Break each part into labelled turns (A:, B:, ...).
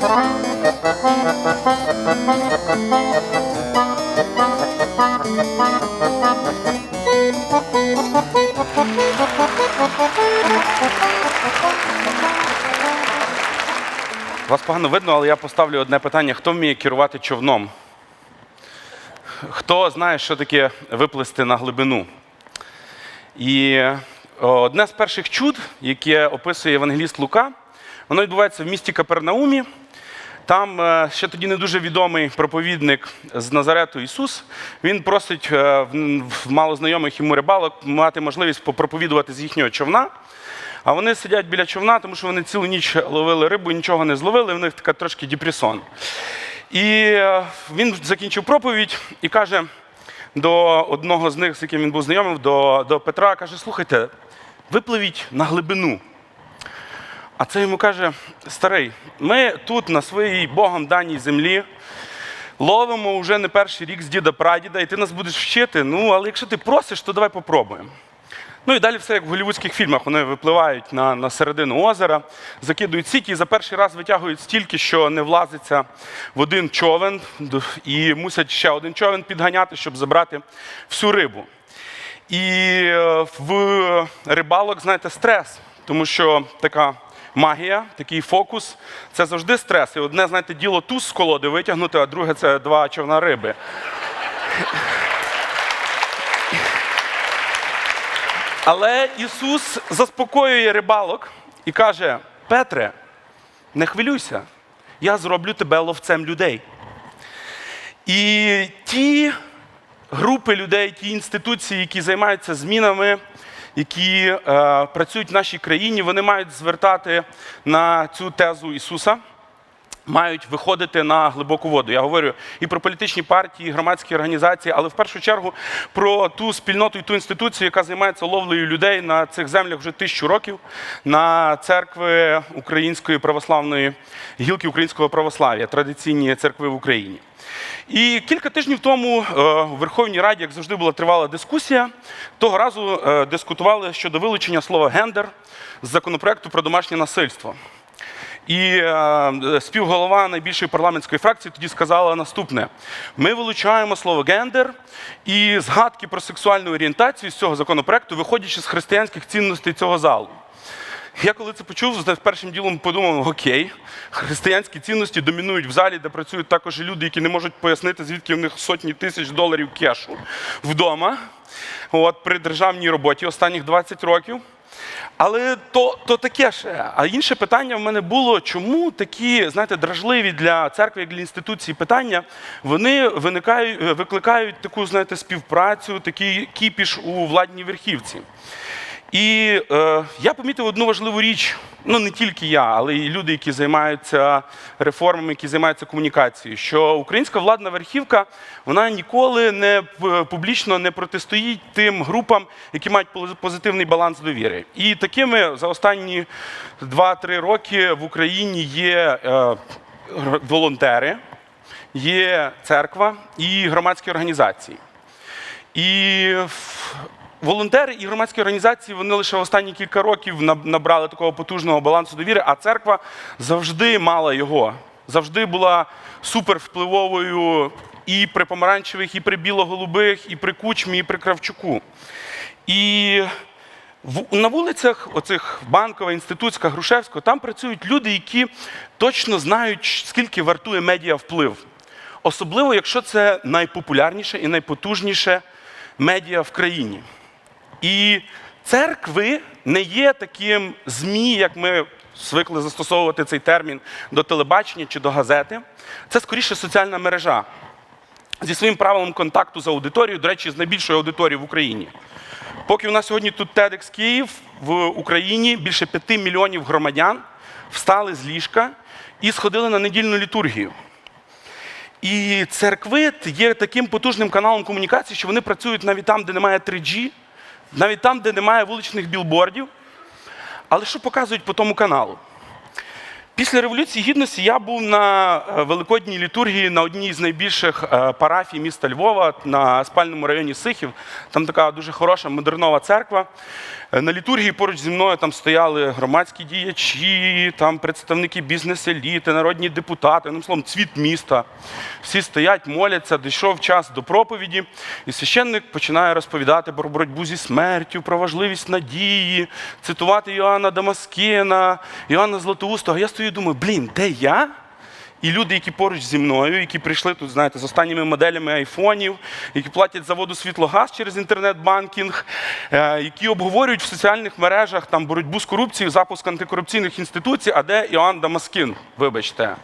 A: Вас погано видно, але я поставлю одне питання: хто вміє керувати човном? Хто знає, що таке виплисти на глибину? І одне з перших чуд, яке описує евангеліст Лука, воно відбувається в місті Капернаумі. Там е, ще тоді не дуже відомий проповідник з Назарету Ісус. Він просить е, в малознайомих йому рибалок мати можливість попроповідувати з їхнього човна. А вони сидять біля човна, тому що вони цілу ніч ловили рибу нічого не зловили. В них така трошки депресон. І е, він закінчив проповідь і каже до одного з них, з яким він був знайомий, до, до Петра, каже: слухайте, випливіть на глибину. А це йому каже: старий, ми тут, на своїй Богом даній землі, ловимо вже не перший рік з діда прадіда, і ти нас будеш вчити. Ну, але якщо ти просиш, то давай попробуємо. Ну і далі все як в голівудських фільмах. Вони випливають на, на середину озера, закидують сіті і за перший раз витягують стільки, що не влазиться в один човен, і мусять ще один човен підганяти, щоб забрати всю рибу. І е, в рибалок, знаєте, стрес, тому що така магія, такий фокус це завжди стрес. І одне, знаєте, діло туз з колоди витягнути, а друге це два човна риби. Але Ісус заспокоює рибалок і каже: Петре, не хвилюйся, я зроблю тебе ловцем людей. І ті групи людей, ті інституції, які займаються змінами, які е, працюють в нашій країні, вони мають звертати на цю тезу Ісуса. Мають виходити на глибоку воду. Я говорю і про політичні партії, і громадські організації, але в першу чергу про ту спільноту і ту інституцію, яка займається ловлею людей на цих землях вже тисячу років, на церкви Української православної гілки українського православ'я, традиційні церкви в Україні. І кілька тижнів тому е, у Верховній Раді, як завжди, була тривала дискусія. Того разу е, дискутували щодо вилучення слова гендер з законопроекту про домашнє насильство. І е, співголова найбільшої парламентської фракції тоді сказала наступне: ми вилучаємо слово гендер і згадки про сексуальну орієнтацію з цього законопроекту, виходячи з християнських цінностей цього залу. Я коли це почув, з першим ділом подумав: окей, християнські цінності домінують в залі, де працюють також люди, які не можуть пояснити, звідки в них сотні тисяч доларів кешу вдома, от, при державній роботі останніх 20 років. Але то, то таке ще. А інше питання в мене було, чому такі, знаєте, дражливі для церкви, як для інституції питання, вони виникають, е, викликають таку, знаєте, співпрацю, такий кіпіш у владній верхівці. І е, я помітив одну важливу річ. Ну не тільки я, але й люди, які займаються реформами, які займаються комунікацією. Що українська владна верхівка вона ніколи не публічно не протистоїть тим групам, які мають позитивний баланс довіри. І такими за останні 2-3 роки в Україні є е, волонтери, є церква і громадські організації. І волонтери і громадські організації вони лише останні кілька років набрали такого потужного балансу довіри, а церква завжди мала його. Завжди була супервпливовою і при помаранчевих, і при білоголубих, і при кучмі, і при Кравчуку. І на вулицях, оцих Банкова, Інститутська, Грушевського, там працюють люди, які точно знають, скільки вартує медіа вплив. Особливо, якщо це найпопулярніше і найпотужніше медіа в країні. І церкви не є таким ЗМІ, як ми звикли застосовувати цей термін до телебачення чи до газети. Це скоріше соціальна мережа зі своїм правилом контакту з аудиторією, до речі, з найбільшою аудиторією в Україні. Поки у нас сьогодні тут TEDx Київ в Україні більше п'яти мільйонів громадян встали з ліжка і сходили на недільну літургію. І церкви є таким потужним каналом комунікації, що вони працюють навіть там, де немає 3G, навіть там, де немає вуличних білбордів. Але що показують по тому каналу? Після Революції Гідності я був на е, великодній літургії на одній з найбільших е, парафій міста Львова на спальному районі Сихів. Там така дуже хороша модернова церква. Е, На літургії поруч зі мною там стояли громадські діячі, там представники бізнес-еліти, народні депутати, ну словом, цвіт міста. Всі стоять, моляться, дійшов час до проповіді, і священник починає розповідати про боротьбу зі смертю, про важливість надії, цитувати Іоанна Дамаскина, Іоанна Златоустого. Я стою і думаю, блін, де я? І люди, які поруч зі мною, які прийшли тут, знаєте, з останніми моделями айфонів, які платять за воду світлогаз через інтернет-банкінг, е, які обговорюють в соціальних мережах там боротьбу з корупцією, запуск антикорупційних інституцій, а де Іоанн Дамаскін, вибачте.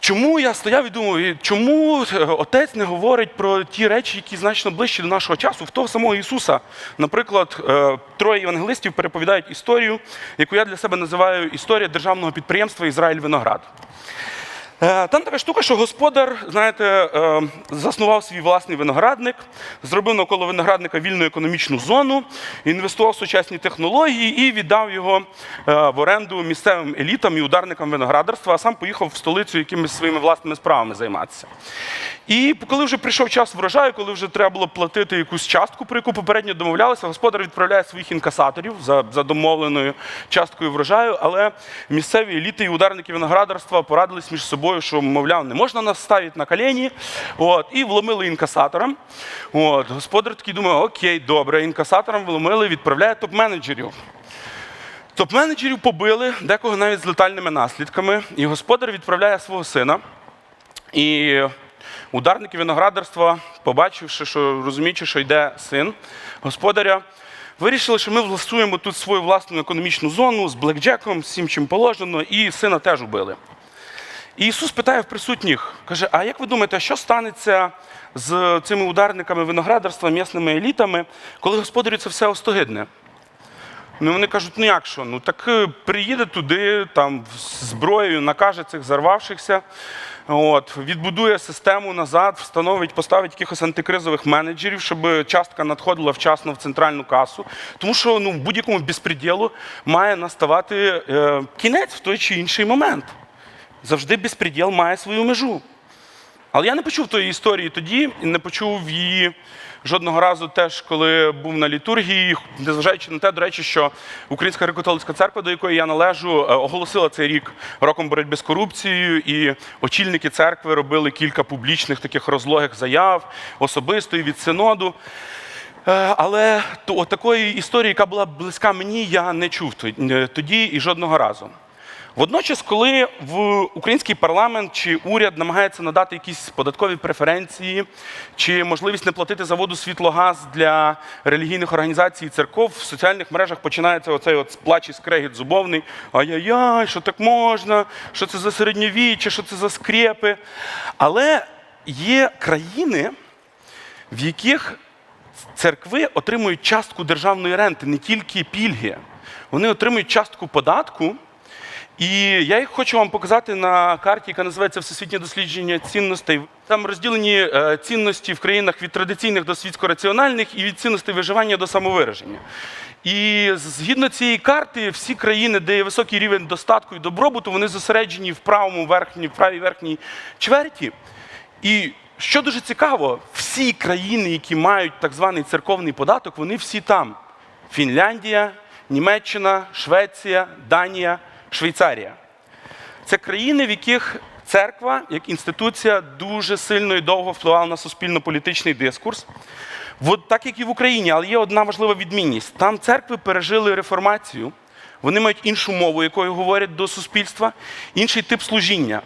A: Чому я стояв і думав, чому е, отець не говорить про ті речі, які значно ближчі до нашого часу, в того самого Ісуса? Наприклад, е, троє євангелистів переповідають історію, яку я для себе називаю історія державного підприємства Ізраїль Виноград. Е, Там така штука, що господар, знаєте, е, заснував свій власний виноградник, зробив навколо виноградника вільну економічну зону, інвестував в сучасні технології і віддав його е, в оренду місцевим елітам і ударникам виноградарства, а сам поїхав в столицю якимись своїми власними справами займатися. І коли вже прийшов час врожаю, коли вже треба було платити якусь частку, про яку попередньо домовлялися, господар відправляє своїх інкасаторів за, за домовленою часткою врожаю, але місцеві еліти і ударники виноградарства порадились між собою, що, мовляв, не можна нас ставити на колені, от, і вломили інкасаторам. От, господар такий думає, окей, добре, інкасаторам вломили, відправляє топ-менеджерів. Топ-менеджерів побили, декого навіть з летальними наслідками, і господар відправляє свого сина. І ударники виноградарства, побачивши, що розуміючи, що йде син господаря, вирішили, що ми влаштуємо тут свою власну економічну зону з блекджеком, з всім чим положено, і сина теж убили. І Ісус питає в присутніх, каже: А як ви думаєте, що станеться з цими ударниками виноградарства, м'ясними елітами, коли господарю це все остогидне? Ну, вони кажуть, ну як що? Ну так е, приїде туди, там зброєю накаже цих зарвавшихся, от, відбудує систему назад, встановить, поставить якихось антикризових менеджерів, щоб частка надходила вчасно в центральну касу. Тому що ну, в будь-якому безпреділу має наставати е, кінець в той чи інший момент. Завжди безпреділ має свою межу. Але я не почув тої історії тоді, і не почув її жодного разу теж, коли був на літургії, незважаючи на те, до речі, що Українська греко-католицька церква, до якої я належу, е, оголосила цей рік роком боротьби з корупцією, і очільники церкви робили кілька публічних таких розлогих заяв, особисто і від синоду. Е, Але такої історії, яка була близька мені, я не чув е, тоді і жодного разу. Водночас, коли в український парламент чи уряд намагається надати якісь податкові преференції чи можливість не платити за воду світлогаз для релігійних організацій і церков, в соціальних мережах починається оцей от плач і скрегіт зубовний. Ай-яй-яй, що так можна, що це за середньовіччя, що це за скрепи. Але є країни, в яких церкви отримують частку державної ренти, не тільки пільги. Вони отримують частку податку. І я їх хочу вам показати на карті, яка називається Всесвітнє дослідження цінностей. Там розділені е, цінності в країнах від традиційних до світсько-раціональних і від цінностей виживання до самовираження. І згідно цієї карти, всі країни, де є високий рівень достатку і добробуту, вони зосереджені в правому верхній, в правій верхній чверті. І що дуже цікаво, всі країни, які мають так званий церковний податок, вони всі там: Фінляндія, Німеччина, Швеція, Данія, Швейцарія. Це країни, в яких церква як інституція дуже сильно і довго впливала на суспільно-політичний дискурс. От так як і в Україні, але є одна важлива відмінність: там церкви пережили реформацію, вони мають іншу мову, якою говорять до суспільства, інший тип служіння.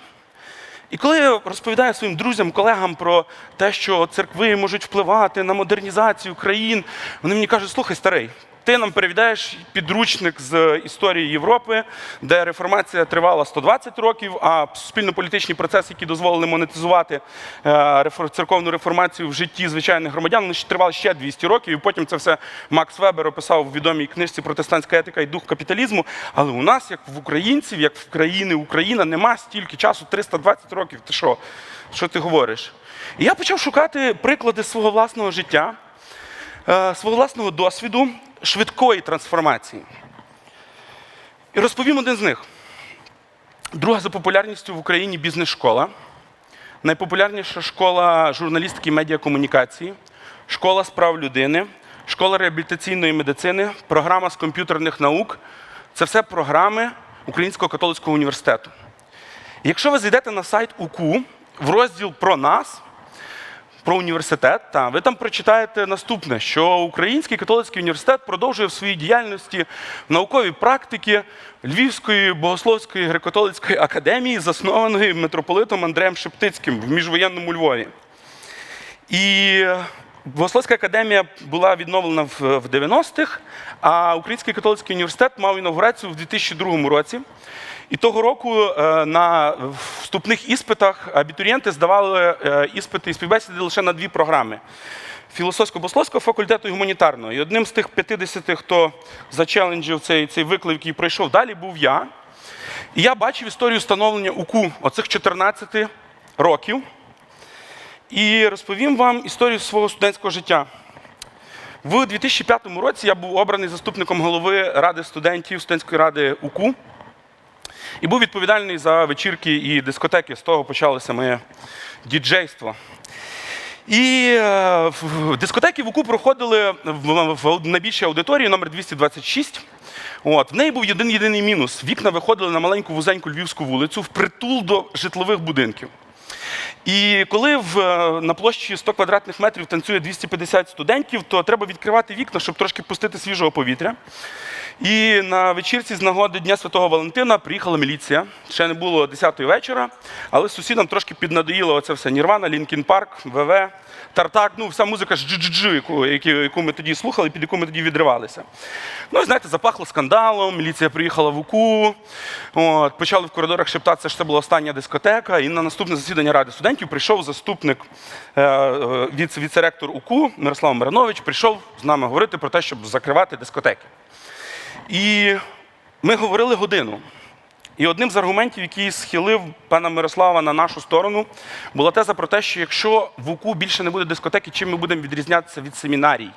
A: І коли я розповідаю своїм друзям, колегам про те, що церкви можуть впливати на модернізацію країн, вони мені кажуть, слухай, старий, ти нам перевідаєш підручник з історії Європи, де реформація тривала 120 років, а суспільно-політичні процеси, які дозволили монетизувати е, церковну реформацію в житті звичайних громадян, вони тривали ще 200 років. І потім це все Макс Вебер описав у відомій книжці Протестантська етика і дух капіталізму. Але у нас, як в українців, як в країни Україна, нема стільки часу 320 років. Ти що? Що ти говориш? І я почав шукати приклади свого власного життя, е, свого власного досвіду швидкої трансформації. І розповім один з них. Друга за популярністю в Україні бізнес-школа, найпопулярніша школа журналістики і медіакомунікації, школа справ людини, школа реабілітаційної медицини, програма з комп'ютерних наук це все програми Українського католицького університету. Якщо ви зайдете на сайт УКУ в розділ про нас, про університет, та, ви там прочитаєте наступне, що Український католицький університет продовжує в своїй діяльності в науковій практики Львівської богословської греко-католицької академії, заснованої митрополитом Андреєм Шептицьким в міжвоєнному Львові. І Богословська академія була відновлена в в 90-х, а Український католицький університет мав інаугурацію в 2002 році. І того року е, на вступних іспитах абітурієнти здавали е, іспити і співбесіди лише на дві програми: філософсько-богословського факультету і гуманітарного. І одним з тих 50, хто зачеленджив цей, цей виклик, який пройшов далі, був я. І я бачив історію становлення УКУ оцих 14 років. І розповім вам історію свого студентського життя. В 2005 році я був обраний заступником голови Ради студентів студентської ради УКУ і був відповідальний за вечірки і дискотеки. З того почалося моє діджейство. І е, в- дискотеки в УКУ проходили в, в найбільшій аудиторії номер 226. От. В неї був один єдиний мінус. Вікна виходили на маленьку вузеньку львівську вулицю впритул до житлових будинків. І коли в, е, на площі 100 квадратних метрів танцює 250 студентів, то треба відкривати вікна, щоб трошки пустити свіжого повітря. І на вечірці з нагоди Дня Святого Валентина приїхала міліція. Ще не було 10-ї вечора, але сусідам трошки піднадоїло оце все Нірвана, Лінкін Парк, ВВ, Тартак, ну вся музика ж джи яку, ми тоді слухали, під яку ми тоді відривалися. Ну, і знаєте, запахло скандалом, міліція приїхала в УКУ, от, почали в коридорах шептатися, що це була остання дискотека. І на наступне засідання Ради студентів прийшов заступник е, е, віце- віце-ректор УКУ Мирослав Маринович, прийшов з нами говорити про те, щоб закривати дискотеки. І ми говорили годину. І одним з аргументів, який схилив пана Мирослава на нашу сторону, була теза про те, що якщо в УКУ більше не буде дискотеки, чим ми будемо відрізнятися від семінарій.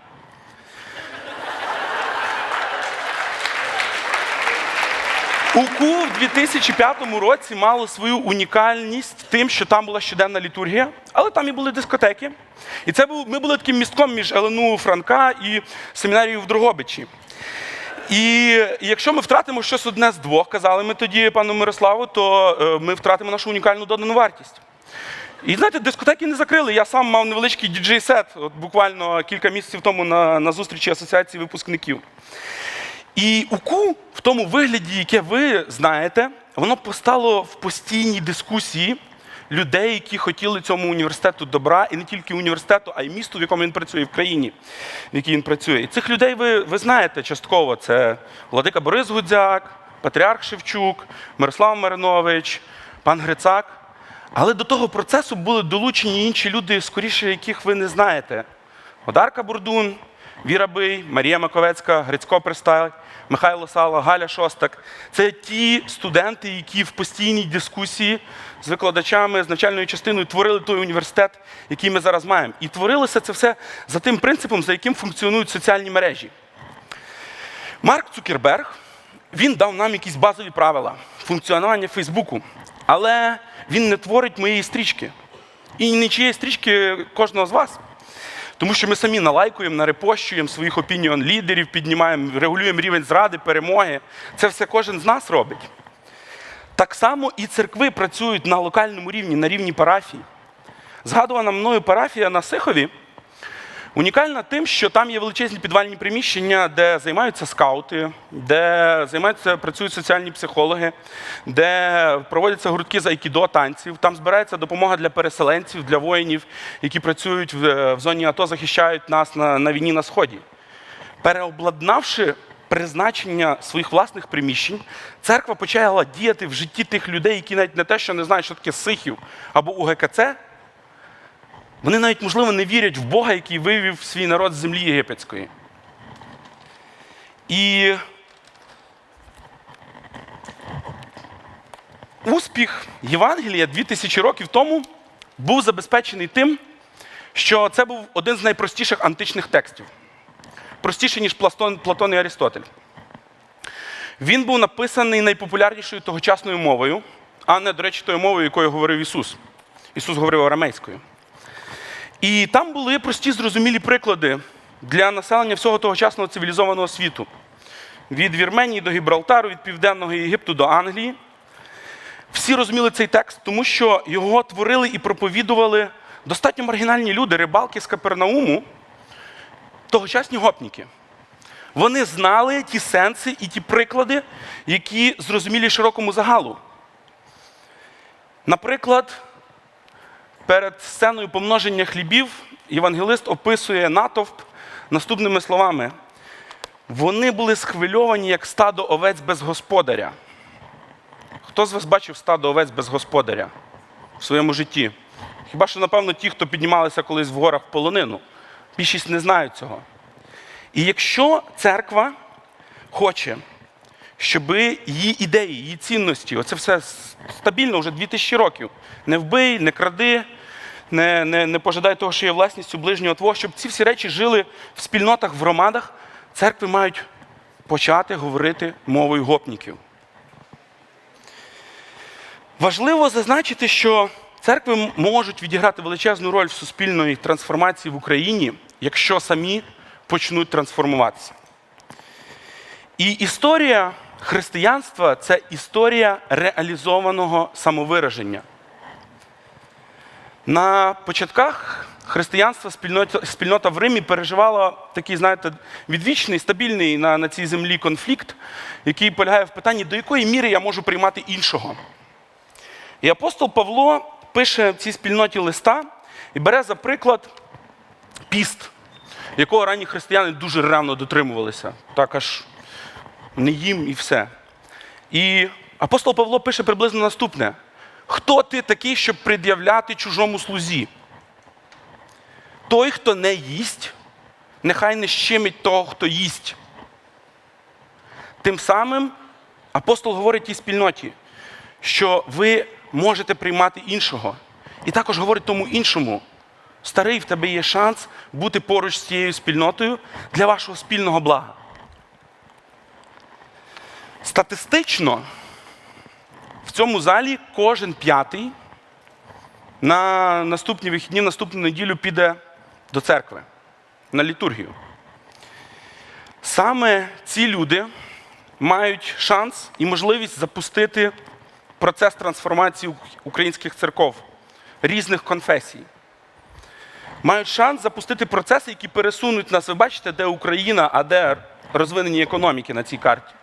A: УКУ в 2005 році мало свою унікальність тим, що там була щоденна літургія, але там і були дискотеки. І це був, ми були таким містком між ЛНУ Франка і семінарією в Дрогобичі. І якщо ми втратимо щось одне з двох, казали ми тоді пану Мирославу, то е, ми втратимо нашу унікальну додану вартість. І знаєте, дискотеки не закрили. Я сам мав невеличкий діджей-сет, от буквально кілька місяців тому на, на зустрічі асоціації випускників. І УКУ в тому вигляді, яке ви знаєте, воно постало в постійній дискусії людей, які хотіли цьому університету добра, і не тільки університету, а й місту, в якому він працює, в країні, в якій він працює. І цих людей ви, ви знаєте частково. Це Владика Борис Гудзяк, Патріарх Шевчук, Мирослав Маринович, пан Грицак. Але до того процесу були долучені інші люди, скоріше яких ви не знаєте. Одарка Бурдун, Віра Бий, Марія Маковецька, Грицько Пристай, Михайло Сала, Галя Шостак. Це ті студенти, які в постійній дискусії з викладачами, з навчальною частиною творили той університет, який ми зараз маємо. І творилося це все за тим принципом, за яким функціонують соціальні мережі. Марк Цукерберг він дав нам якісь базові правила функціонування Фейсбуку, але він не творить моєї стрічки. І нічиєї стрічки кожного з вас. Тому що ми самі налайкуємо, нарепощуємо своїх опініон лідерів, піднімаємо, регулюємо рівень зради, перемоги. Це все кожен з нас робить. Так само і церкви працюють на локальному рівні, на рівні парафії. Згадувана мною парафія на Сихові унікальна тим, що там є величезні підвальні приміщення, де займаються скаути, де займаються, працюють соціальні психологи, де проводяться гуртки з айкідо танців. Там збирається допомога для переселенців, для воїнів, які працюють в, зоні АТО, захищають нас на, на війні на сході. Переобладнавши призначення своїх власних приміщень, церква почала діяти в житті тих людей, які навіть не те, що не знають, що таке сихів або УГКЦ, вони навіть, можливо, не вірять в Бога, який вивів свій народ з землі єгипетської. І успіх Євангелія 2000 років тому був забезпечений тим, що це був один з найпростіших античних текстів. Простіший, ніж Платон, Платон і Арістотель. Він був написаний найпопулярнішою тогочасною мовою, а не, до речі, тою мовою, якою говорив Ісус. Ісус говорив арамейською. І там були прості зрозумілі приклади для населення всього тогочасного цивілізованого світу. Від Вірменії до Гібралтару, від Південного Єгипту до Англії. Всі розуміли цей текст, тому що його творили і проповідували достатньо маргінальні люди, рибалки з Капернауму, тогочасні гопніки. Вони знали ті сенси і ті приклади, які зрозумілі широкому загалу. Наприклад, перед сценою помноження хлібів євангелист описує натовп наступними словами: вони були схвильовані, як стадо овець без господаря. Хто з вас бачив стадо овець без господаря в своєму житті? Хіба що, напевно, ті, хто піднімалися колись в горах в полонину. Більшість не знають цього. І якщо церква хоче, щоб її ідеї, її цінності, оце все стабільно вже 2000 років. Не вбий, не кради, не, не, не пожадай того, що є власністю ближнього твого, щоб ці всі речі жили в спільнотах, в громадах, церкви мають почати говорити мовою гопніків. Важливо зазначити, що церкви можуть відіграти величезну роль в суспільної трансформації в Україні, якщо самі почнуть трансформуватися. І історія християнства це історія реалізованого самовираження. На початках християнства спільнота в Римі переживала такий, знаєте, відвічний, стабільний на, на цій землі конфлікт, який полягає в питанні, до якої міри я можу приймати іншого. І апостол Павло пише в цій спільноті листа і бере за приклад піст, якого ранні християни дуже рано дотримувалися. Так аж не їм і все. І апостол Павло пише приблизно наступне: хто ти такий, щоб пред'являти чужому слузі? Той, хто не їсть, нехай не щемить того, хто їсть. Тим самим апостол говорить тій спільноті, що ви можете приймати іншого. І також говорить тому іншому. Старий, в тебе є шанс бути поруч з цією спільнотою для вашого спільного блага. Статистично в цьому залі кожен п'ятий на наступні вихідні, наступну неділю піде до церкви на літургію. Саме ці люди мають шанс і можливість запустити процес трансформації українських церков різних конфесій. Мають шанс запустити процеси, які пересунуть нас. Ви бачите, де Україна, а де розвинені економіки на цій карті.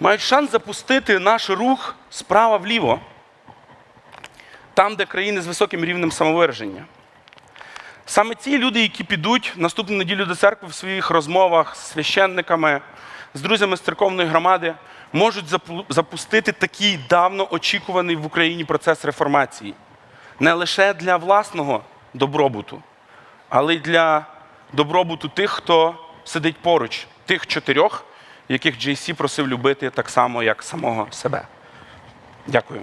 A: Мають шанс запустити наш рух справа вліво, там, де країни з високим рівнем самовираження. Саме ці люди, які підуть наступну неділю до церкви в своїх розмовах з священниками, з друзями з церковної громади, можуть запустити такий давно очікуваний в Україні процес реформації. Не лише для власного добробуту, але й для добробуту тих, хто сидить поруч, тих чотирьох, яких JC просив любити так само, як самого себе. Дякую.